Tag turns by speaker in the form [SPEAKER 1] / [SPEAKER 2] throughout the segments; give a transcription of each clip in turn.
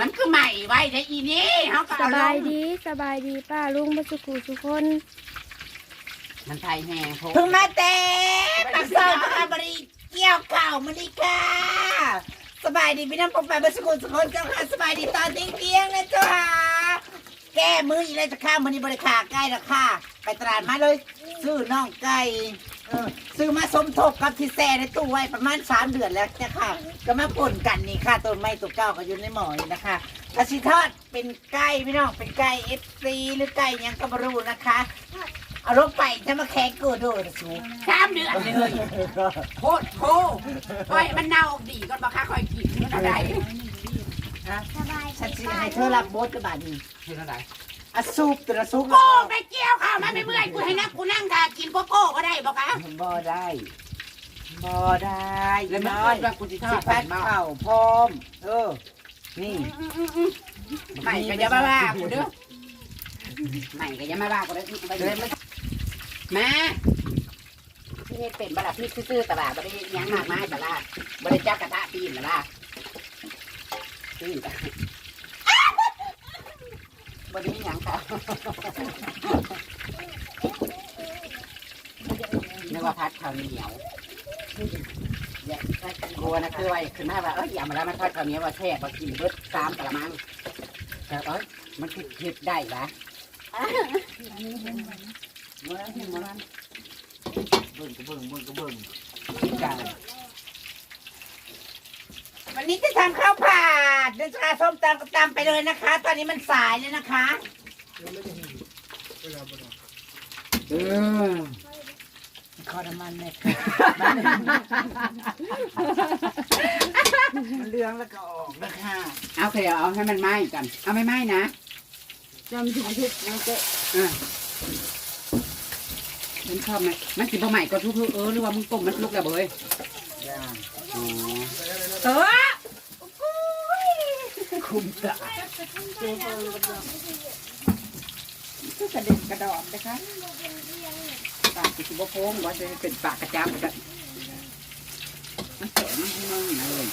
[SPEAKER 1] มันคือใหม่ไว้ได้อีนี่เขาก็
[SPEAKER 2] ส
[SPEAKER 1] เอาล
[SPEAKER 2] บาย
[SPEAKER 1] ง
[SPEAKER 2] ดีสบายดีป้าลุงบัสุกูทุกคน
[SPEAKER 1] มันไทยแหงโพ
[SPEAKER 3] เพิ่งมาแต่ปักซอยค่ะบริเกี่ยวเก่ามาดีค่ะสบายดีพี่น้องปองไปบัสกุลสกุลเจ้าค่ะสบายดีตอนเที่ยงๆนะเจ้าค่ะแก้มืออีกแล้วจะข้ามมันนี้บริขาใกล้แล้วค่ะ ไปตลาดมาเลย ซื้อน่องไก่ เออซื้อมาสมทบกับที่แซ่ในตู้ไว้ประมาณสามเดือนแล้วจ้ะค่ะ ก็มาป่นกันนี่ค่ะต้นไม้ตัวเก่าก็อยู่ในหมอนี่นะคะกระชิทอดเป็นไก่พี่น้องเป็นไก่เอฟซีหรือไก่หยังก็ไม่รู้นะคะ เอาลงไปจะมาแข่งกูดูนะสู
[SPEAKER 1] สามเดือนเลยโคตรโคคอยมันเน่าดีก่อนบักค่าคอยกินมันอะไร
[SPEAKER 3] ฉันสิให้เธอรับบทกับบาดนี้
[SPEAKER 1] คืออะไร
[SPEAKER 3] อะซุปตัวละซุป
[SPEAKER 1] โก้ไปเกี่ยวข้าวมาไม่เมื่อยกูให้นักกูนั่งทากินโกโก้ก็ได้บอกคะ
[SPEAKER 3] บ่ได้บ่ได้
[SPEAKER 1] แล้วมัน
[SPEAKER 3] น้
[SPEAKER 1] เกิ
[SPEAKER 3] อย
[SPEAKER 1] ดว่ากูจะทอ
[SPEAKER 3] สิ
[SPEAKER 1] ด
[SPEAKER 3] พั
[SPEAKER 1] ผั
[SPEAKER 3] ด
[SPEAKER 1] ดเมา
[SPEAKER 3] เข่าพร้อม เออ นี่
[SPEAKER 1] ใหม่ก็อย่ามาว่ากูเด้อใหม่ก็อย่ามาว่ากูเด้อไป
[SPEAKER 3] เล
[SPEAKER 1] เลยย
[SPEAKER 3] มัน
[SPEAKER 1] มาพี่เฮ็ดเป็นบลาพี่ซื่อๆตลาดบริยังมากมายตลาดบริจักกระทะปีนตลาดปีน บริยังค่ะนึกว่าพัดข้าวเหนียวเนี่ยกลัวนะคือว่าขึ้นมาว่าเอ้ยอย่ามาแล้วมาทอดข้าวเหนียวว่าแช่มากินเบิดสามกะละมังแต่เอ้ยมันคือเฮ็ดได้ปะเมื่อนั้นเมื่อนั้น
[SPEAKER 3] เบิ่งก็เบิ่งเบิ่งก็เบิ่ง
[SPEAKER 1] กัน
[SPEAKER 3] วั นนี้จะทำข้าวผัดเดินชาส้มตำก็ตำไปเลยนะคะ ตอนนี้มันสายเลยนะคะ
[SPEAKER 1] เออ
[SPEAKER 3] ขอน้ำมันเลยค่ะมันเลืองแล้วก็ออกนะคะ
[SPEAKER 1] เอาเดี๋ยวเอาให้มันไหม้กันเอาไม่ไหม้นะ
[SPEAKER 2] จำถึงทุกนะเจ๊
[SPEAKER 1] อะมันชอบไหมมันสิบะใหม่ก็ทุกๆเออหรือว่ามึงต้มมันลุกแล้วเบย
[SPEAKER 3] ย่าง
[SPEAKER 1] อ๋อ
[SPEAKER 3] เออคุ้มตา
[SPEAKER 1] ก็กระเด็นกระดอนนะคะปากสิบะโพงว่าจะเป็นปากกระจับกันมันแข็งมันมึงเลย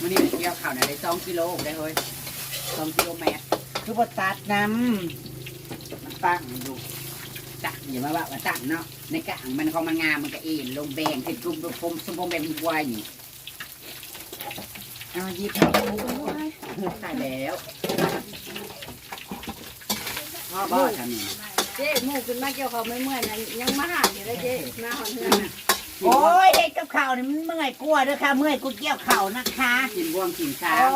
[SPEAKER 1] วันนี้เกี่ยวข่าวไหนได้สองกิโลได้เฮ้ยสองกิโลเมตร
[SPEAKER 3] คือบตัดน้ำมันตั้งอยู่
[SPEAKER 1] ตักอย่ามาว่าว่าตักเนาะในกลางมันของมันงามมันก็เอ็นลงแบงเป็นกลุ่มปมสมบูรณ์แบบวายนี่ เอาหยิบตายแล้วพ่อบ่ทำนี่
[SPEAKER 2] เจ๊หมูขึ้นมาเกี่ยวเขาไม่เมื่อยนะยังมาหาอยู่เลยเจ๊มาหอนเฮือน
[SPEAKER 3] โอ้ยเห็ดกับข่าวนี่มันเมื่อยกลัวเด้วยค่ะ เมื่อยกูเกี่ยวเข่านะคะ
[SPEAKER 1] กินบ่วงกิน
[SPEAKER 3] โอ้
[SPEAKER 1] ช้าง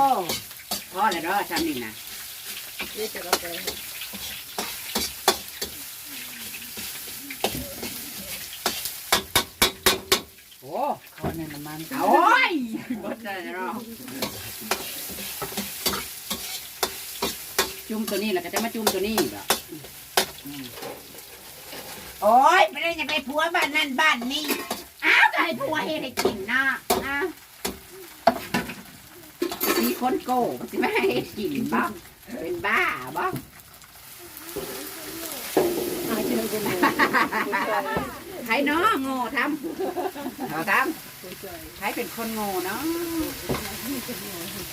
[SPEAKER 1] พ่อแล้วเนาะทำนี่นะ
[SPEAKER 2] เจ๊จะกาแฟ
[SPEAKER 1] โอ้
[SPEAKER 3] เขา ในน้ำมัน
[SPEAKER 1] เอาโอ้ยบดได้เนาะจุ่มตัวนี้แล้วก็จะมาจุ่มตัวนี้แบบ
[SPEAKER 3] โอ้ยไม่ได้อยากได้ผัวบ้านนั่นบ้านนี้อ้าวก็ให้ผัวเฮ็ดให้กินเนาะอะ
[SPEAKER 1] มีคนโก้สิไม่ให้กินบ้างเป็นบ้าบ้าง
[SPEAKER 2] หากินกันเลย
[SPEAKER 1] ใครเนาะโง่ทำเอาทำ ใครเป็นคนโง่เนาะ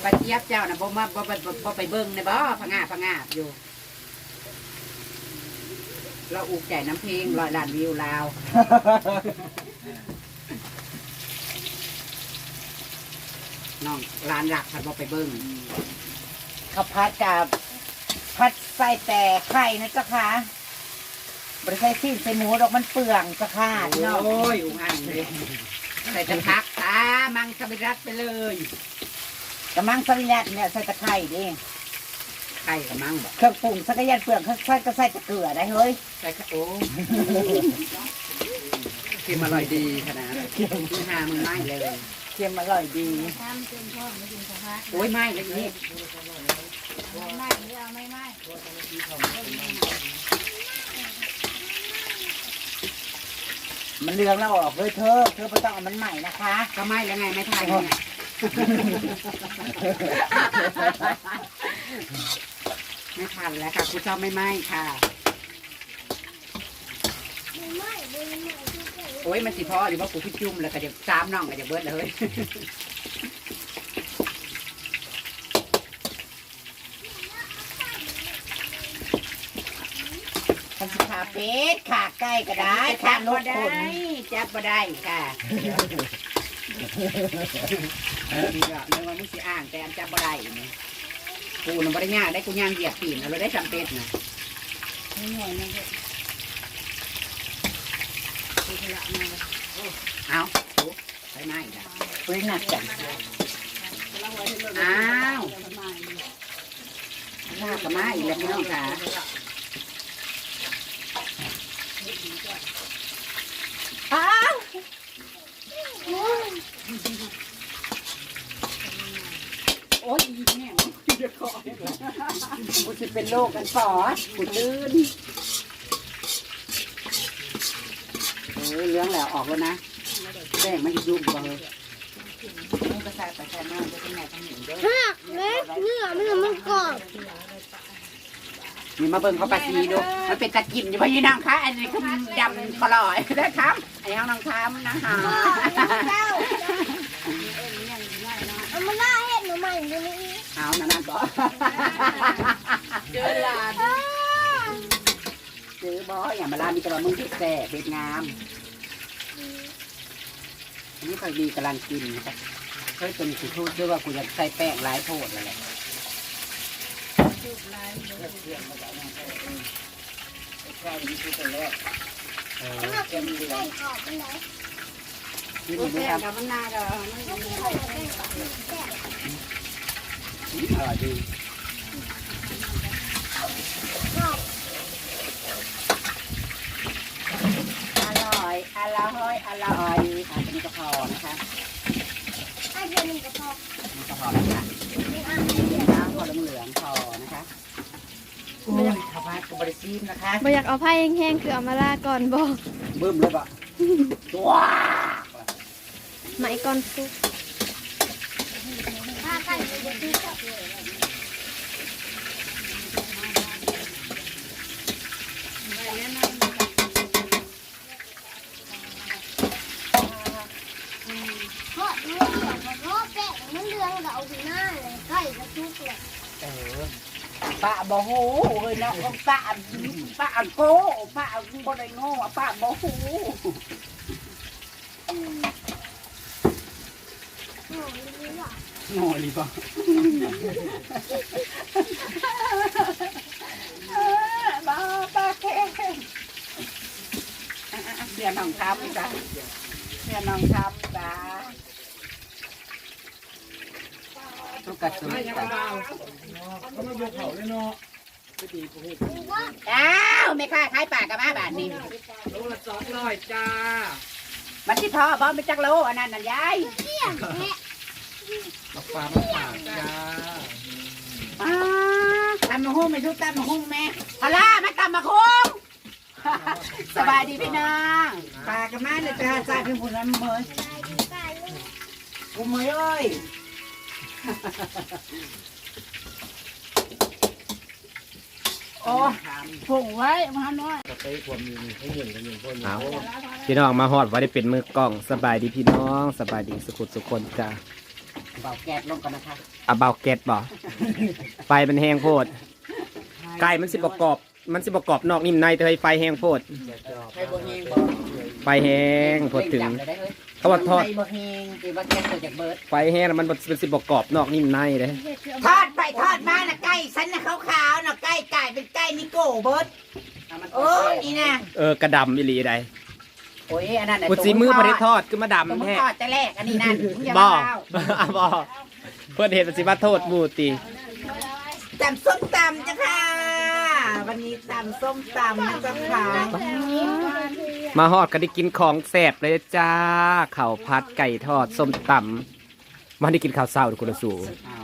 [SPEAKER 1] ปาเจี๊ยบเจ้านะบ่มาบ่บ่บ่บ่ไปเบิ่งในบ่พะงาพะงาบอยู่ เราอุกใจน้ำเพลงร้อยล้านวิวลาว น้องร้านหลักพัดบ่ไปเบิ่ง
[SPEAKER 3] ข้าวผัดกับผัดใส่แต่ไข่นะเจ้าค่ะบริใส่ซีนใส่หมูดอกมันเปลืองเจ้าค่ะพี่น้อง
[SPEAKER 1] โอ้ยอุกอันเลยใส่ตะพักตามังสวิรัตไปเลย
[SPEAKER 3] กระมังสวิรัตเนี่ยใส่ตะไคร้ดิ
[SPEAKER 1] ไข่กับมังบอก
[SPEAKER 3] เครื่องปรุงสักยันเปลืองเขาใส่ก็ใส่ตะเกียบได้เฮ้ย
[SPEAKER 1] ใส่กระโอ้เค็มอร่อยดีขนาดที่หามึงไม่เลย
[SPEAKER 3] เค็มอร่อยดี
[SPEAKER 2] ทำเต็มพ่อไม่กินสะพาน
[SPEAKER 1] โอ้ยไม่เลยนี่
[SPEAKER 2] ไม่หรือเอาไม่ไม่
[SPEAKER 3] มันเลืองแล้วออกเลยเธอ เธอไม่ต้องเอามันใหม่นะคะ
[SPEAKER 1] ก็ไม่แล้วไงไม่ทานเนี่ยไม่ทันแล้วค่ะคุณชอบไม่ไหมค่ะ โอ้ยมันสิพ่อหรือว่ากูพี่จุ่มแล้วก็จะซ้ำน้องก็จะเบิดเลย
[SPEAKER 3] เป็ดขาไก่ก็ได้
[SPEAKER 1] จั
[SPEAKER 3] ขา
[SPEAKER 1] บ
[SPEAKER 3] ลู
[SPEAKER 1] บ่
[SPEAKER 3] ก
[SPEAKER 1] ได้
[SPEAKER 3] คน
[SPEAKER 1] จับบ่ได้ค่ะนี่ก็เรื่องว่ามึงสิอ่างแต่อันจับบ่ได้นี่กูน่ะบ่ได้ยากได้กูย่างเหยียบปีนเอาเลยได้จำเป็นน่ะ
[SPEAKER 2] ไม่หน่อยนึงคือขยะมา
[SPEAKER 1] เอาโอ้ไปไหนล่ะ
[SPEAKER 3] เฮ้ยหนักจัง
[SPEAKER 1] อ้าวลากกับมาอีกแล้วพี่น้องค่ะ อ้าวโอ้ยแม่กูจะขอยกูจะเป็นโรคกันปอดกูลื่นเออเลี้ยงแล้วออกแล้วนะแป้งมันยุ่งบ่เลยมึงก็ใส่ไปใส่มาจะเป็นไงทั้งหนึ่งเด้อ
[SPEAKER 4] หักเล็กเนื้อมันมันกรอบ
[SPEAKER 1] นี่มาเบิ่งเขาปลาซีดู มันเป็นตะกินอยู่พี่น้องคะอันนี้คือดำปลอยนะครับไอ้น้องน้องคำนะฮะ
[SPEAKER 4] เจ้าเอามาล่าเห็ดหนูใหม่อยู่นี่
[SPEAKER 1] เอานั่นก่อน
[SPEAKER 2] เจอหลา
[SPEAKER 1] ซื้อบออย่างมาลามีแต่ว่ามึงที่แซ่เบ็ดงามอันนี้ค่อยดีกำลังกินนะครับเคยเป็นสิทูดด้วยว่ากูจะใส่แป้งหลายโพดแล้วแหละใช่นี่คือเป็นแรกเออ
[SPEAKER 4] หักเป็นไส้กรอบเป็นไหน
[SPEAKER 1] นี่
[SPEAKER 2] โอ้
[SPEAKER 1] ดู
[SPEAKER 2] แซ่
[SPEAKER 1] ครับ
[SPEAKER 2] กับมันนากับมัน
[SPEAKER 4] ไม่ใช่ไส้กรอบแซ่
[SPEAKER 1] อร่อยดี
[SPEAKER 4] อ
[SPEAKER 1] ร่อยอร่อยอร่อยอะอันนี้ก็พอนะคะ
[SPEAKER 4] อาะกระเพาะ
[SPEAKER 1] นี่ก็พอแล้วค่ะ
[SPEAKER 4] มีอาหารเดียว
[SPEAKER 1] น้ำพอเหลืองๆพอนะคะอุ้ยข้าวผัดกั บบริซีมนะคะ
[SPEAKER 5] บ่อยากเอาไพ่แห้งๆคือเอามาลาก่อนบอก
[SPEAKER 1] บึ้มเลยปะว้า
[SPEAKER 5] ไหมก่อนซุป
[SPEAKER 4] ถ้าไก่จะดีกว่าเพราะเรื่องเพราะแป้งมันเรื่องกับเอาที่หน้าเลยใกล้จะทุกเลย
[SPEAKER 1] เออ ป้าบ่ฮู้เอ้ยนะป้าป้าโก้ป้าบ่ได้โง่ป้าบ่ฮู้
[SPEAKER 4] โอ้ยนี่ว่ะ
[SPEAKER 1] โง่หรือเปล่าเออบ้าป้าแค่อะๆเสียน้องครับจ้ะเสียน้องครับจ้ะ ทุกกระสุนจ้ะอ้าวไม่ค่าขายปากกับมาบาทนี่
[SPEAKER 2] โลละสองร้อยจ้า
[SPEAKER 1] มันที่พ่อพ่อไม่จักโลอันนั้นน่ะยาย
[SPEAKER 4] เที่ยงแพะ
[SPEAKER 2] ปลามาฝาจ้า
[SPEAKER 1] อ้าตำมะฮุ่งไม่ทุกตำมะฮุ่งแม่ฮาล่ามาตำมะฮุ่งสบายดีพี่น้องปากกับมาเลยจ้าจ้าเป็นผู้ำเมย
[SPEAKER 4] ไก่ลูก
[SPEAKER 1] กูเมยเอ้ย โอ้ผงไว้มาหน่อย
[SPEAKER 6] เอาพี่น้องมาฮอดว่าได้เป็นมือกล้องสบายดีพี่น้องสบายดีสุขุสุขคนจ้า
[SPEAKER 1] เบาแก๊สลงกันนะคะ
[SPEAKER 6] อาเบาเก็ตบ่ไฟมันแห้งโพดไก่มันสิประกอบ มันสิประกอบนอกนิ่มในแต่ให้ไฟแห้งโพด
[SPEAKER 1] ใครบ่เฮงบ่
[SPEAKER 6] ไฟแห้งโพดถึง
[SPEAKER 1] เล่นจับเลยได้เฮ้ย
[SPEAKER 6] เขาบอกทอด
[SPEAKER 1] ใครบ่เฮงตีว่าแก๊สเกิดจากเบิร์ด
[SPEAKER 6] ไฟแห้งแล้วมันบ่มันสิประกอบนอกนิ่มในเลย
[SPEAKER 3] ทอดไปทอดมาน่ะไก่ฉันน่ะขาวๆน่ะไก่ไก่เป็นไก่นิโก้เบิร์ด
[SPEAKER 1] เอามัน
[SPEAKER 3] โอ้ยนี่นะ
[SPEAKER 6] เออกระดำอีหลีใด
[SPEAKER 1] โอ้ยอันนั้นน่ะ
[SPEAKER 6] กูสีมือบ่ได้ทอดคือมา
[SPEAKER 1] ตัวมึ
[SPEAKER 6] ดำ
[SPEAKER 1] ง
[SPEAKER 6] แท้
[SPEAKER 1] ทอดแต่แรกอันนี้นั่นมึงอย่า
[SPEAKER 6] บ่
[SPEAKER 1] มาเล่า
[SPEAKER 6] อะบ่เพื่อนเห็นมันสิมาโทษหมู่ติ
[SPEAKER 3] ตำส้มตำจ้ะค่ะ วันนี้ตำส้มตำนะจ๊ะค่ะ
[SPEAKER 6] มาฮอดก็ได้กินของแซ่บเลยจ้าข้าวผัดไก่ทอดส้มตำมันได้กินข้าวเช้าทุกคนละสู่
[SPEAKER 1] เอา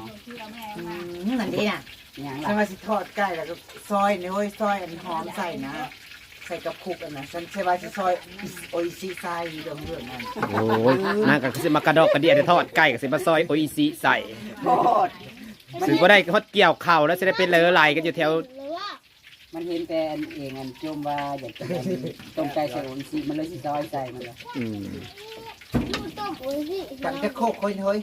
[SPEAKER 3] อืมนั่นดีน่ะ
[SPEAKER 1] อย่าง
[SPEAKER 3] ฉัน
[SPEAKER 1] ละ
[SPEAKER 3] ว่าสิทอดไก่แล้วก็ซอยนี่เว้ยซอยอันหอมใส่นะ ใส่กับคุกอันนะฉันใช่ว่าสิซอยโออิซิใส่เรื่องเรื่องนั้น
[SPEAKER 6] โอ้ยนางก็สิมากระดอกกระเดียได้ทอดไก่ก็สิมาซอยโออิซิใส่
[SPEAKER 1] โทษ
[SPEAKER 6] สิบ่ได้ฮอดเกี่ยวเข่าวแล้วสิได้เป็นเลอไหลกันอยู่แถว
[SPEAKER 4] หรือว่า
[SPEAKER 1] มันเห็นแต่อันเองอันจมว่าอยากจะเป็นต้มไก่ใส่โอนซีมันเลยสิซอยใส่มันเลย
[SPEAKER 6] อืม
[SPEAKER 4] ลูกต้มปุ๋ยสิ
[SPEAKER 3] กันจะโคกคนเฮ้ย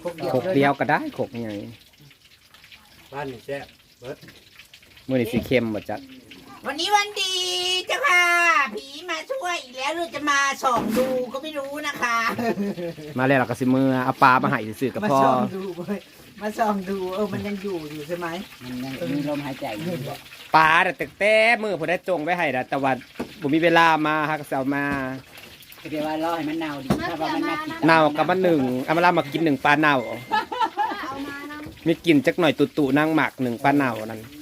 [SPEAKER 3] โคกเดียว
[SPEAKER 6] โขกเดียวก็ได้โขกยังไง
[SPEAKER 2] บ้านนี่แซ่บ
[SPEAKER 6] มื้อนี้สิเค็มบ่จัด
[SPEAKER 3] วันนี้วันดีเจ้าค่ะ ผีมาช่วยอีกแล้วหรือจะมาส่องดูก็ไม่รู้นะคะ
[SPEAKER 6] มาแล้วเราก็สิมือเอาปลามาให้ซื่อๆกับ
[SPEAKER 3] มา
[SPEAKER 6] พ่อ
[SPEAKER 3] ส่องดูเว้ยมาส่องดูเออมันยังอยู่อยู่ใช่ไหม
[SPEAKER 1] มันยังมีลมหายใจอยู่บ่
[SPEAKER 6] ปลาแต่ะตึกแต่มือผมได้จงไว้ให้นะแต่ว่าผมมีเวลามาฮักเสามา
[SPEAKER 1] ก็เดี๋ยวว่ารอให้มันเน่าดิถ้าว่ามันน่ากิน
[SPEAKER 6] เน่ากับมันหนึ่งเอามาลามากินหนึ่งปลาเน่า
[SPEAKER 4] เอามานำ
[SPEAKER 6] มีกลิ่นจักหน่อยตุ่ๆนั่งหมักหนึ่งปลาเน่านั่น
[SPEAKER 1] แม่นอยู่ข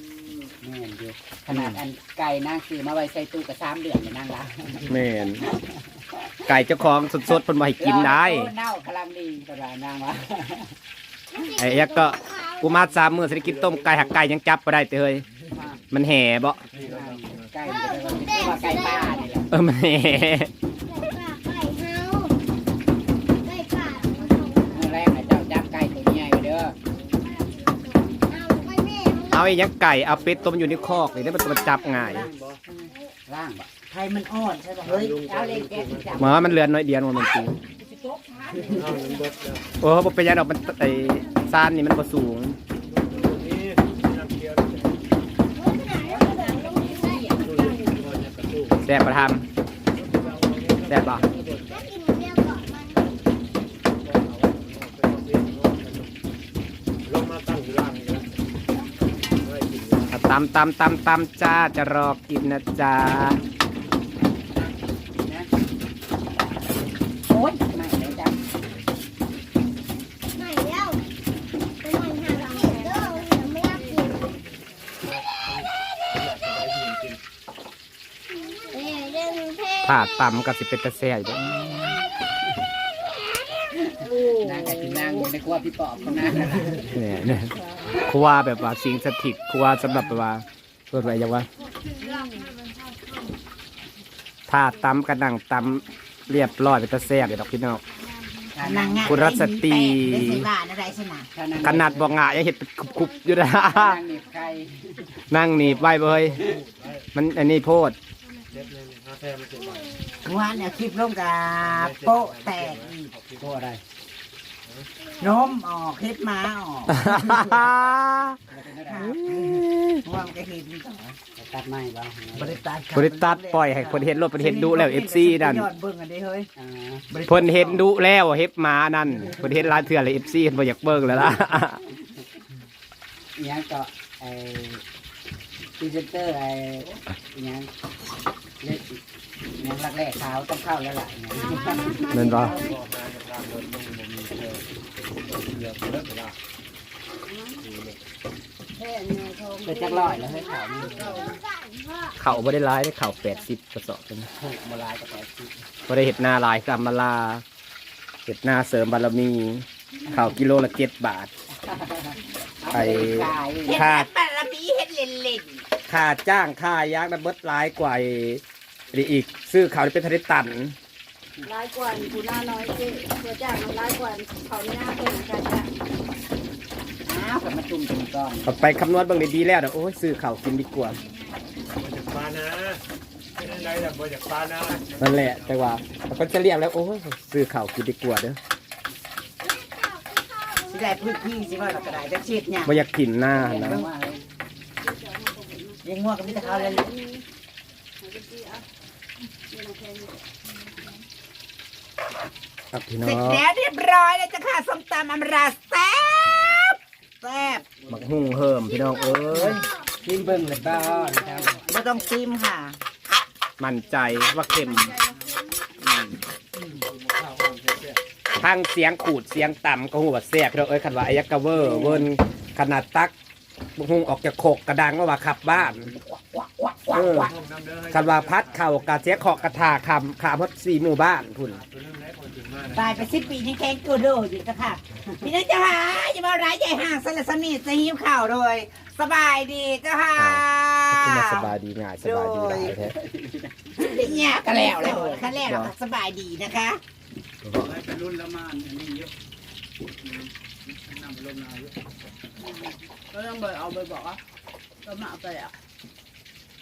[SPEAKER 1] นาดอันไก่นางซื้อมาไว้ใส่ตู้กับสามเดือนเนี่ยนางละ
[SPEAKER 6] แม่นไก่เจ้าของสดๆเพิ่นบ่ให้กินได้
[SPEAKER 1] โอ้เน่ากำลังดีกระดานางว่า
[SPEAKER 6] ไอ้ยักษ์ก็กูมาสามมื้อสิได้กินต้มไก่หักไก่ยังจับบ่ได้เตยมันแห่บ่
[SPEAKER 1] ไก่มันจะได้ว่าไก่ป้านี่แหละ
[SPEAKER 6] เออมันแห่
[SPEAKER 4] เอา
[SPEAKER 1] ไอ้
[SPEAKER 6] ยักษ์ไก่เอาเป็ดต้มอยู่ในคอกนี่ได้มันตัวจับง่าย
[SPEAKER 1] ล่างบ่
[SPEAKER 3] ไทยมันอ่อนใช่ป่ะเฮ้ย
[SPEAKER 1] เอาเลยแกะจับ
[SPEAKER 6] หมอมันเหลือน้อยเดียวมันจริงโอ้บ่เป็นหยังดอกมันไอ้ซ่านนี่มันบ่สูงแซ่บประทำแซ่บบ่
[SPEAKER 4] ถ้ากินเรียกก่อนมัน
[SPEAKER 6] อะ ตำตำตำตำจ้าจะรอกินนะจ๊ะ
[SPEAKER 1] โอ๊ยไม่ได้จับ
[SPEAKER 4] ไม่แล้วไปนอนหาหลังเด้อยังไม่อยากกินเอ้ยเรื่องเพลง
[SPEAKER 6] ถ้าตำก็สิเป็นตะแซ่บอยู่
[SPEAKER 1] นางกับที่นางอยู่ในครัวพี่ปอบเขานะ
[SPEAKER 6] เนี่ยเนี่ย ครัวแบบว่าสิ่งสถิตครัวสำหรับแบบว่าเพื่ออะไรอย่างว่าถ้าตำกระดังตำเรียบร้อยเป็นตะแซ่บเลยดอกพี่น้อง
[SPEAKER 3] นางงาม
[SPEAKER 6] คุณรัชตรี
[SPEAKER 3] ได้สิว่าอะไรใช่ไหม
[SPEAKER 6] ขนาดบอกงะยังเห็ดเป็นคุบๆอยู่นะ
[SPEAKER 1] นางหนีบไก่
[SPEAKER 6] นั่งหนีบไว้เบยมันอันนี้โพด
[SPEAKER 3] ว่าเนี่ยคลิปลงกับโป๊ะแตกอีก
[SPEAKER 1] โคอะไร
[SPEAKER 3] นมออกคลิปม้าออกว่ามันก็เห็นต่อ
[SPEAKER 1] ตัดไม้บ้าง
[SPEAKER 3] บริตัด
[SPEAKER 6] บริตัดปล่อยให้คนเห็นรถคนเห็นดูแล้วเอฟซีนั่น
[SPEAKER 3] ยอดเบิ่งอันนี้เฮ้ย
[SPEAKER 1] อ่า
[SPEAKER 6] เพิ่นเห็นดูแล้วเฮ็บหมานั่นเพิ่นเห็นร้านเถื่อนเลยเอฟซีเพิ่นบ่อยากเบิ่งแล้วล่ะ
[SPEAKER 1] อีหยังก็ไอ้พรีเซนเตอร์ไอ้อีหยังเล็กอีหยังรักแรกขาวต้องเข้าแล้วล่ะ อีหยัง
[SPEAKER 6] แม่นบ่
[SPEAKER 1] เป็นจักร้อยแล้วเฮ้ยขาวนี่
[SPEAKER 6] เข่าบ่ได้ร้ายได้เข่า80กระสอบเป็น
[SPEAKER 1] ถูกมาลายกับแปดสิบ
[SPEAKER 6] บ่ได้เฮ็ดหน้าลายกรรมลาเฮ็ดหน้าเสริมบารมีเข่ากิโลละ7บาทไอ้
[SPEAKER 1] ขา
[SPEAKER 3] ด
[SPEAKER 6] ค่า
[SPEAKER 3] ปลาบีเห็ดเล่นเล่น
[SPEAKER 6] ค่าจ้างค่ายางนั้นเบิดหลายกว่าไอ้นี่อีกซื้อเข่าวนี่เป็นทะเลตัน
[SPEAKER 2] ร้ายกว่ากูหน้าน้อยเจ๊ตัวจ้างมันร้ายกว่าเขาไม่น่าเป็นกันจ้ะ
[SPEAKER 1] อ้าวกับมาจุ่มจุ่มก่อน
[SPEAKER 6] เอาไปคำนวณเบิ่งดีๆแล้วเดี๋ยวโอ้ยซื้อเขาวกินดีกว่า
[SPEAKER 7] ปานะไม่ได้ไรแต่บ่อยากปานะ
[SPEAKER 6] นั่นแหละแต่ว่าเราก็จะเรียกแล้วโอ้ยซื้อเขาวกินดีกว่าเด้อ
[SPEAKER 3] สิได้พื้นที่สิว่าเราก็ได้จะเช็ดเนี่ย
[SPEAKER 6] บ่อยากกินหน้านะ
[SPEAKER 1] ว่าเฮ้ย
[SPEAKER 3] ยังงัวกับมิตรเขาเลย
[SPEAKER 6] ครับพี่
[SPEAKER 3] เส
[SPEAKER 6] น้
[SPEAKER 3] ร็
[SPEAKER 6] อ
[SPEAKER 3] จ
[SPEAKER 6] ง
[SPEAKER 3] แล้วเรียบร้อยแล้วจ้ะค่ะส้มตำอำราแซ่บแซ่บ
[SPEAKER 6] หมักหุ่งเฮิมพี่น้องเอ้ย
[SPEAKER 1] กินเบิ่งเลยบ้านครับ
[SPEAKER 3] ไม่ต้องซิมค่ะ
[SPEAKER 6] มั่นใจว่าเค็มอืมทางเสียงขูดเสียงต่ำก็หัวาแซ่บพี่น้องเอ้ยคันว่าไอ้ยักษ์กะเวอร์เวิร์นขนาดตักหุ่งออกจากโขกกระดังว่าว่าขับบ้านเออคันว่าพัดเข่ากระเสียขอกกระทาคำขาพัดสี่หมู่บ้านพุ่น
[SPEAKER 3] ตายไปสิบปีนี่แข็งกูดูอยู่จ้ะค่ะพี่น้องจ้าค่ะอย่ามาร้ายใหญ่ห่างสลัดสนิทจะหิวข่าวเลยสบายดีจ้าค่ะ
[SPEAKER 6] ขึ้นมาสบายดีง่ายสบายดีหลายแท้
[SPEAKER 3] เนี่ยก็แล้วเลยขั้นแรกเราก็สบายดีนะคะ
[SPEAKER 1] เป็นรุ่นละมานอันนี้เยอะนำไปลงนาเยอะ
[SPEAKER 2] ก็ต้องเบิกเอาไปบอกว่าก็มาเอาไปอะ